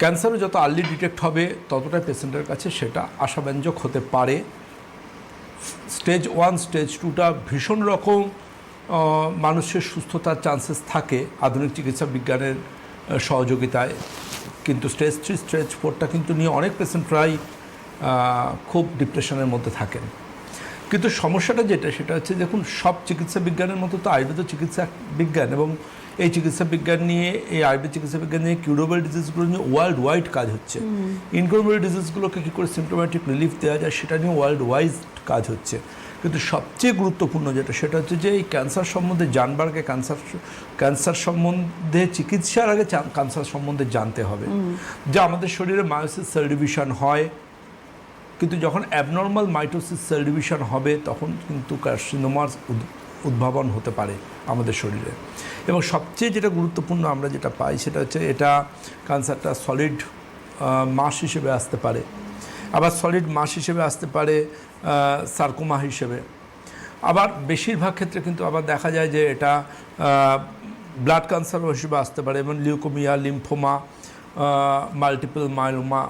ক্যান্সারও যত early detect হবে, ততটাই পেশেন্টের কাছে সেটা আশাব্যঞ্জক হতে পারে। স্টেজ ওয়ান, স্টেজ টুটা ভীষণ রকম মানুষের সুস্থতার চান্সেস থাকে আধুনিক চিকিৎসা বিজ্ঞানের সহযোগিতায়। কিন্তু স্টেজ থ্রি, স্টেজ ফোরটা কিন্তু নিয়ে অনেক পেশেন্ট প্রায় খুব ডিপ্রেশনের মধ্যে থাকেন। কিন্তু সমস্যাটা যেটা, সেটা হচ্ছে দেখুন, সব চিকিৎসা বিজ্ঞানের মতো তো আয়ুর্বেদ চিকিৎসা বিজ্ঞান এবং এই চিকিৎসা বিজ্ঞান নিয়ে এই আয়ুর্বেদ চিকিৎসা বিজ্ঞান নিয়ে কিউরেবল ডিজিজগুলো নিয়ে ওয়ার্ল্ড ওয়াইড কাজ হচ্ছে। ইনকিউরেবল ডিজিজগুলোকে কী করে সিমটোম্যাটিক রিলিফ দেওয়া যায় সেটা নিয়ে ওয়ার্ল্ড ওয়াইড কাজ হচ্ছে। কিন্তু সবচেয়ে গুরুত্বপূর্ণ যেটা সেটা হচ্ছে যে এই ক্যান্সার সম্বন্ধে জানবার আগে ক্যান্সার ক্যান্সার সম্বন্ধে চিকিৎসার আগে ক্যান্সার সম্বন্ধে জানতে হবে। যে আমাদের শরীরে মায়োসিস সেল ডিভিশন হয় কিন্তু যখন অ্যাবনর্মাল মাইটোসিস সেল ডিভিশন হবে তখন কিন্তু কার্সিনোমার উদ্ভাবন হতে পারে আমাদের শরীরে। এবং সবচেয়ে যেটা গুরুত্বপূর্ণ আমরা যেটা পাই সেটা হচ্ছে এটা ক্যান্সারটা সলিড মাস হিসেবে আসতে পারে। আবার সলিড মাস হিসেবে আসতে পারে সার্কোমা হিসেবে। আবার বেশিরভাগ ক্ষেত্রে কিন্তু আবার দেখা যায় যে এটা ব্লাড ক্যান্সার হিসেবে আসতে পারে, এবং লিউকোমিয়া লিম্ফোমা মাল্টিপল মাইলোমা